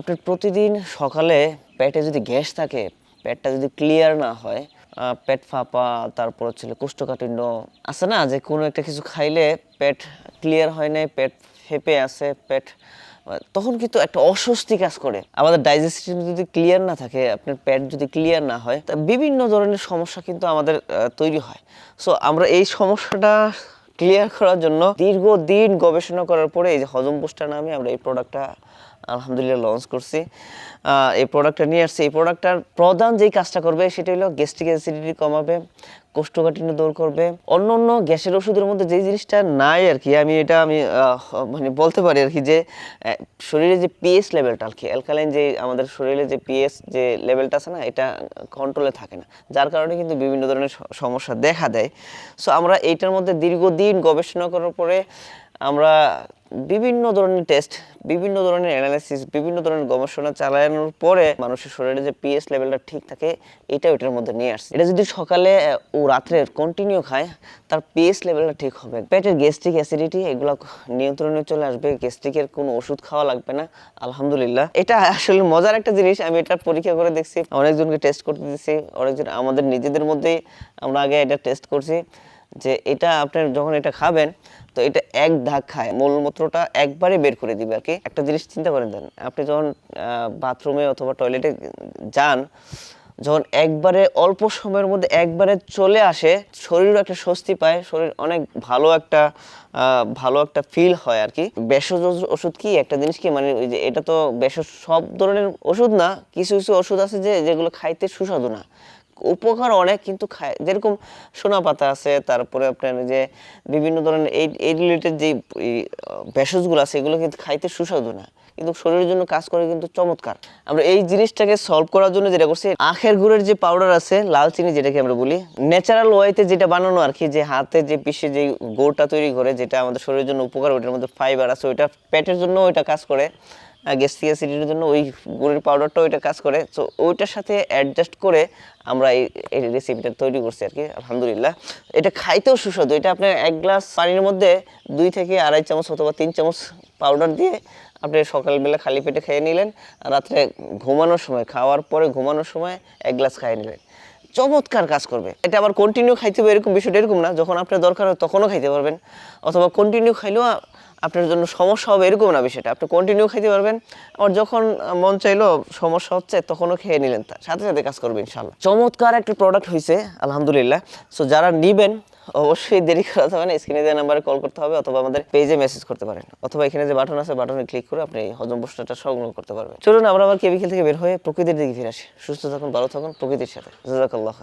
আপনার প্রতিদিন সকালে পেটে যদি গ্যাস থাকে, পেটটা যদি ক্লিয়ার না হয় পেট ফাঁপা, তারপর হচ্ছে কোষ্ঠকাঠিন্য আছে না? যে কোনো একটা কিছু খাইলে পেট ক্লিয়ার হয় নাই, পেট ফেপে আছে, পেট তখন কিন্তু একটা অস্বস্তি কাজ করে। আমাদের ডাইজেস্ট সিস্টেম যদি ক্লিয়ার না থাকে, আপনার পেট যদি ক্লিয়ার না হয়, তা বিভিন্ন ধরনের সমস্যা কিন্তু আমাদের তৈরি হয়। সো আমরা এই সমস্যাটা ক্লিয়ার করার জন্য দীর্ঘদিন গবেষণা করার পরে এই যে হজম পোস্টার নামে আমরা এই প্রোডাক্টটা আলহামদুলিল্লাহ লঞ্চ করছি। এই প্রোডাক্টটা নিয়ে আসছি। এই প্রোডাক্টটার প্রধান যেই কাজটা করবে সেটা হলো গ্যাস্ট্রিক অ্যাসিডিটি কমাবে, কোষ্ঠকাঠিন্য দূর করবে অন্য অন্য গ্যাসের ওষুধের মধ্যে যেই জিনিসটা নাই আর কি, আমি এটা আমি মানে বলতে পারি আর কি যে শরীরে যে পিএস লেভেলটা আর কি অ্যালকালাইন যে আমাদের শরীরে যে পিএস যে লেভেলটা আছে না, এটা কন্ট্রোলে থাকে না। যার কারণে কিন্তু বিভিন্ন ধরনের সমস্যা দেখা দেয়। সো আমরা এইটার মধ্যে দীর্ঘদিন গবেষণা করার পরে আমরা বিভিন্ন ধরনের টেস্ট বিভিন্ন ধরনের অ্যানালাইসিস বিভিন্ন ধরনের গবেষণা চালানোর পরে মানুষের শরীরে যে পিএস লেভেলটা ঠিক থাকে, এটা ওইটার মধ্যে নিয়ে আসছে। এটা যদি সকালে ও রাত্রে কন্টিনিউ খায়, তার পিএস লেভেলটা ঠিক হবে। পেটের গ্যাস্ট্রিক অ্যাসিডিটি এগুলো নিয়ন্ত্রণে চলে আসবে গ্যাস্ট্রিকের কোনো ওষুধ খাওয়া লাগবে না, আলহামদুলিল্লাহ। এটা আসলে মজার একটা জিনিস, আমি এটা পরীক্ষা করে দেখছি, অনেকজনকে টেস্ট করতে দিচ্ছি অনেকজন আমাদের নিজেদের মধ্যেই আমরা আগে এটা টেস্ট করছি যে এটা আপনার যখন এটা খাবেন তো এটা এক ধাক খায় মূলমূত্রটা একবারে বের করে দিবে আর কি। একটা জিনিস চিন্তা করেন দেন, আপনি যখন বাথরুমে অথবা টয়লেটে যান, যখন একবারে অল্প সময়ের মধ্যে একবারে চলে আসে, শরীরও একটা স্বস্তি পায়, শরীর অনেক ভালো একটা ভালো একটা ফিল হয় আর কি। ভেষজ ওষুধ কি? একটা জিনিস কি? মানে ওই যে এটা তো ভেষজ সব ধরনের ওষুধ না, কিছু কিছু ওষুধ আছে যে, যেগুলো খাইতে সুস্বাদু না। উপকার অনেক কিন্তু খায়। যেরকম সোনা পাতা আছে, তারপরে আপনার যে বিভিন্ন ধরনের এই এই রিলেটেড যে ভেষজগুলো আছে, এগুলো কিন্তু খাইতে সুস্বাদু না। কিন্তু শরীরের জন্য কাজ করে কিন্তু চমৎকার। আমরা এই জিনিসটাকে সলভ করার জন্য যেটা করছি, আখের গুড়ের যে পাউডার আছে, লাল চিনি যেটাকে আমরা বলি ন্যাচারাল ওয়েতে যেটা বানানো আর কি, যে হাতে যে পিষে যে গুড়টা তৈরি করে, যেটা আমাদের শরীরের জন্য উপকার ওইটার মধ্যে ফাইবার আছে, ওইটা পেটের জন্য ওইটা কাজ করে। গ্যাস্ট্রিক অ্যাসিডিটির জন্য ওই গুড়ের পাউডারটা ওইটা কাজ করে। তো ওইটার সাথে অ্যাডজাস্ট করে আমরা এই রেসিপিটা তৈরি করছি আর কি আলহামদুলিল্লাহ। এটা খাইতেও সুস্বাদু। এটা আপনার এক গ্লাস পানির মধ্যে দুই থেকে আড়াই চামচ অথবা তিন চামচ পাউডার দিয়ে আপনি সকালবেলা খালি পেটে খেয়ে নিলেন, রাত্রে ঘুমানোর সময়, খাওয়ার পরে ঘুমানোর সময় এক গ্লাস খাইয়ে নিলেন। চমৎকার কাজ করবে। এটা আবার কন্টিনিউ খাইতে হবে এরকম বিষয়টা এরকম না। যখন আপনার দরকার হয় তখনও খাইতে পারবেন। অথবা কন্টিনিউ খাইলেও আপনার জন্য সমস্যা হবে এরকম না বিষয়টা। আপনি কন্টিনিউ খাইতে পারবেন। আবার যখন মন চাইলো সমস্যা হচ্ছে, তখনও খেয়ে নিলেন। তার সাথে সাথে কাজ করবে ইনশাল্লাহ চমৎকার একটা প্রোডাক্ট হয়েছে আলহামদুলিল্লাহ। সো যারা নিবেন, অবশ্যই দেরি করাতে হবে না। স্ক্রিনে দেওয়া নাম্বারে কল করতে হবে অথবা আমাদের পেজে মেসেজ করতে পারেন। অথবা এখানে যে বাটন আছে বাটনে ক্লিক করে আপনি হজম প্রশ্নটা সংগ্রহ করতে পারবেন। চলুন, আমরা আবার কেবিকেল থেকে বের হয়ে প্রকৃতির দিকে ফিরে আসি। সুস্থ থাকুন, ভালো থাকুন প্রকৃতির সাথে। জাজাকাল্লাহ